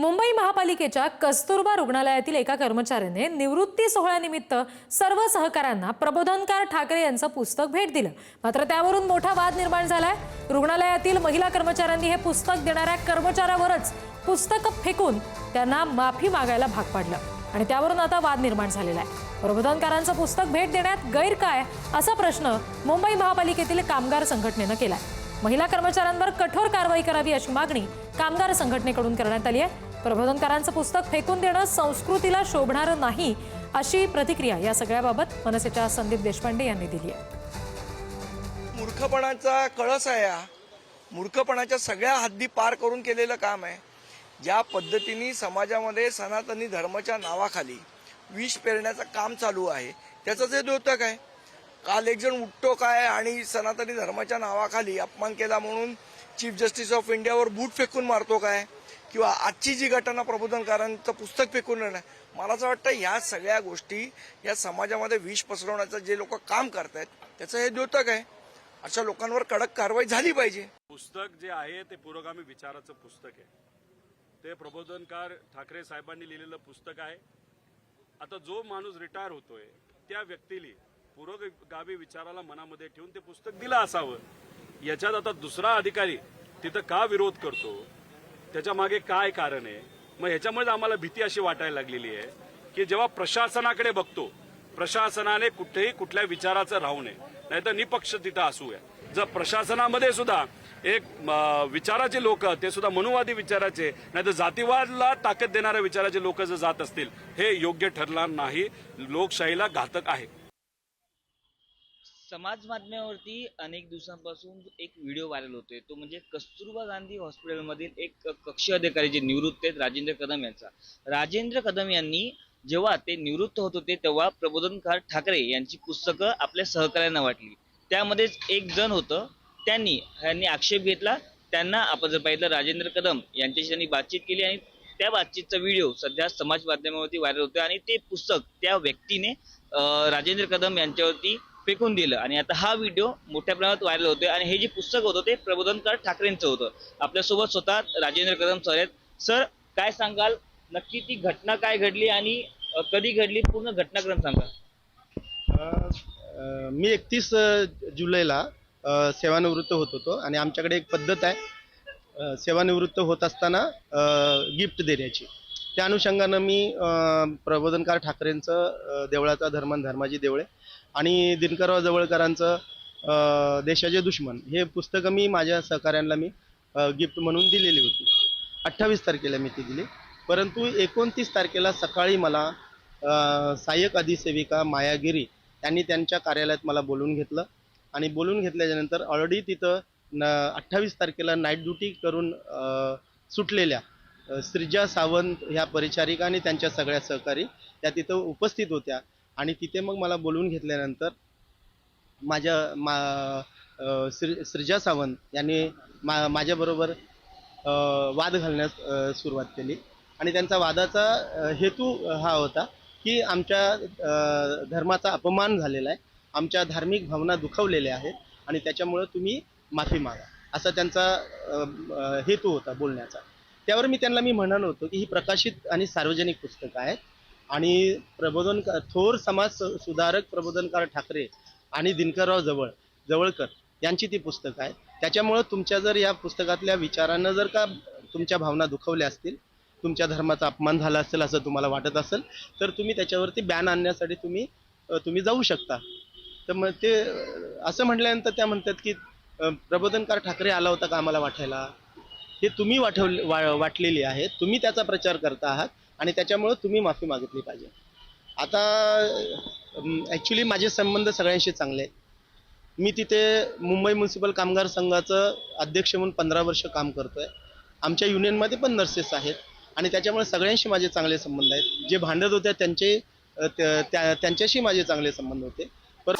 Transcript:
मुंबई महापालिकेच्या कस्तुरबा रुग्णालयातील एका कर्मचाऱ्याने निवृत्ती सोहळ्यानिमित्त सर्व सहकाऱ्यांना प्रबोधनकार ठाकरे यांचं पुस्तक भेट दिलं. मात्र त्यावरून मोठा वाद निर्माण झालाय. रुग्णालयातील महिला कर्मचाऱ्यांनी हे पुस्तक देणाऱ्या कर्मचाऱ्यावरच पुस्तक फेकून त्यांना माफी मागायला भाग पाडलं आणि त्यावरून आता वाद निर्माण झालेला आहे. प्रबोधनकारांचं पुस्तक भेट देण्यात गैर काय असा प्रश्न मुंबई महापालिकेतील कामगार संघटनेनं केलाय. महिला कर्मचाऱ्यांवर कठोर कारवाई करावी अशी मागणी कामगार संघटनेकडून करण्यात आली आहे. प्रबोधनकारांचं पुस्तक फेकून देणं संस्कृतीला शोभणारं नाही अशी प्रतिक्रिया या सगळ्याबाबत मनसेच्या संदीप देशपांडे यांनी दिली आहे. मूर्खपणाचा कळस आहे हा. मूर्खपणाच्या सगळ्या हद्दी पार करून केलेलं काम आहे. ज्या पद्धतीने समाजामध्ये सनातनी धर्माच्या नावाखाली विष पेरण्याचं काम चालू आहे त्याचं जे द्योतक आहे. काल एक जण उठतो काय आणि सनातनी धर्माच्या नावाखाली अपमान केला म्हणून चीफ जस्टिस ऑफ इंडियावर बूट फेकून मारतो काय? किंवा आजची जी घटना प्रबोधनकारांचं पुस्तक फेकून नेणं मला असं वाटतं ह्या सगळ्या गोष्टी या समाजामध्ये विष पसरवण्याचं जे लोक काम करतायत त्याचं हे द्योतक आहे. अशा लोकांवर कडक कारवाई झाली पाहिजे. पुस्तक जे आहे ते पुरोगामी विचाराचं पुस्तक आहे. ते प्रबोधनकार ठाकरे साहेबांनी लिहिलेलं पुस्तक आहे. आता जो माणूस रिटायर होतोय त्या व्यक्तीला पुरोगामी विचाराला मनामध्ये ठेवून ते पुस्तक दिलं असावं. याच्यात आता दुसरा अधिकारी तिथं का विरोध करतो? त्याच्यामागे काय कारण आहे? मग ह्याच्यामुळे आम्हाला भीती अशी वाटायला लागलेली आहे की जेव्हा प्रशासनाकडे बघतो प्रशासनाने कुठेही कुठल्या विचाराचं राहू नये. नाहीतर निपक्ष तिथं असूया. जर प्रशासनामध्ये सुद्धा एक विचाराचे लोक ते सुद्धा मनुवादी विचाराचे नाहीतर जातीवादला ताकद देणाऱ्या विचाराचे लोक जर जात असतील हे योग्य ठरणार नाही. लोकशाहीला घातक आहे. समाज माध्यमावरती अनेक दिवसांपासून एक व्हिडिओ व्हायरल होतोय. तो म्हणजे कस्तुरबा गांधी हॉस्पिटलमधील एक कक्ष अधिकारी जे निवृत्त आहेत राजेंद्र कदम यांचा. राजेंद्र कदम यांनी जेव्हा ते निवृत्त होत होते तेव्हा प्रबोधनकार ठाकरे यांची पुस्तकं आपल्या सहकार्यांना वाटली. त्यामध्येच एक जण होतं त्यांनी यांनी आक्षेप घेतला. त्यांना आपण जर पाहिलं राजेंद्र कदम यांच्याशी त्यांनी बातचीत केली आणि त्या बातचीतचा व्हिडिओ सध्या समाज माध्यमावरती व्हायरल होतोय आणि ते पुस्तक त्या व्यक्तीने राजेंद्र कदम यांच्यावरती फेकून दिलं. आणि आता हा व्हिडिओ मोठ्या प्रमाणात व्हायरल होतोय. आणि हे जे पुस्तक होतं ते प्रबोधनकार ठाकरेंचं होतं. आपल्यासोबत स्वतः राजेंद्र कदम सर आहेत. सर काय सांगाल? नक्की ती घटना काय घडली आणि कधी घडली? पूर्ण घटनाक्रम सांगा. मी एकतीस जुलैला सेवानिवृत्त होत होतो. आणि आमच्याकडे एक पद्धत आहे. सेवानिवृत्त होत असताना गिफ्ट देण्याची. त्या अनुषंगानं मी प्रबोधनकार ठाकरेंचं देवळाचा धर्मन धर्माजी देवळे आणि दिनकरराव जवळकरांचं देशाचे दुश्मन हे पुस्तकं मी माझ्या सहकाऱ्यांना मी गिफ्ट म्हणून दिलेली होती. अठ्ठावीस तारखेला मी ती दिली. परंतु एकोणतीस तारखेला सकाळी मला सहाय्यक अधिसेविका मायागिरी त्यांनी त्यांच्या कार्यालयात मला बोलून घेतलं आणि बोलून घेतल्याच्यानंतर ऑलरेडी तिथं न अठ्ठावीस तारखेला नाईट ड्युटी करून सुटलेल्या श्रीजा सावंत ह्या परिचारिका आणि त्यांच्या सगळ्या सहकारी त्या तिथं उपस्थित होत्या. आणि तिथे मग मला बोलवून घेतल्यानंतर माझ्या मा श्री श्रीजा सावंत यांनी मा माझ्याबरोबर वाद घालण्यास सुरुवात केली. आणि त्यांचा वादाचा हेतू हा होता की आमच्या धर्माचा अपमान झालेला आहे. आमच्या धार्मिक भावना दुखावलेल्या आहेत आणि त्याच्यामुळं तुम्ही माफी मागा. असा त्यांचा हेतू होता बोलण्याचा. त्यावर मी त्यांना मी म्हणालो होतो की ही प्रकाशित आणि सार्वजनिक पुस्तकं आहेत. आणि प्रबोधन थोर समाज सुधारक प्रबोधनकार ठाकरे आणि दिनकरराव जवळ जवळकर यांची ती पुस्तकं आहेत. त्याच्यामुळं तुमच्या जर या पुस्तकातल्या विचारांना जर का तुमच्या भावना दुखवल्या असतील तुमच्या धर्माचा अपमान झाला असेल असं तुम्हाला वाटत असेल तर तुम्ही त्याच्यावरती बॅन आणण्यासाठी तुम्ही तुम्ही जाऊ शकता. तर मग ते असं म्हटल्यानंतर त्या म्हणतात की प्रबोधनकार ठाकरे आला होता का आम्हाला वाटायला? हे तुम्ही वाठवले वा वाटलेली आहे. तुम्ही त्याचा प्रचार करता आहात आणि त्याच्यामुळं तुम्ही माफी मागितली पाहिजे. आता ॲक्च्युली माझे संबंध सगळ्यांशी चांगले आहेत. मी तिथे मुंबई म्युन्सिपल कामगार संघाचं अध्यक्ष म्हणून पंधरा वर्ष काम करतोय. आमच्या युनियनमध्ये पण नर्सेस आहेत आणि त्याच्यामुळे सगळ्यांशी माझे चांगले संबंध आहेत. जे भांडत होते त्यांचे त्यांच्याशी माझे चांगले संबंध होते. पर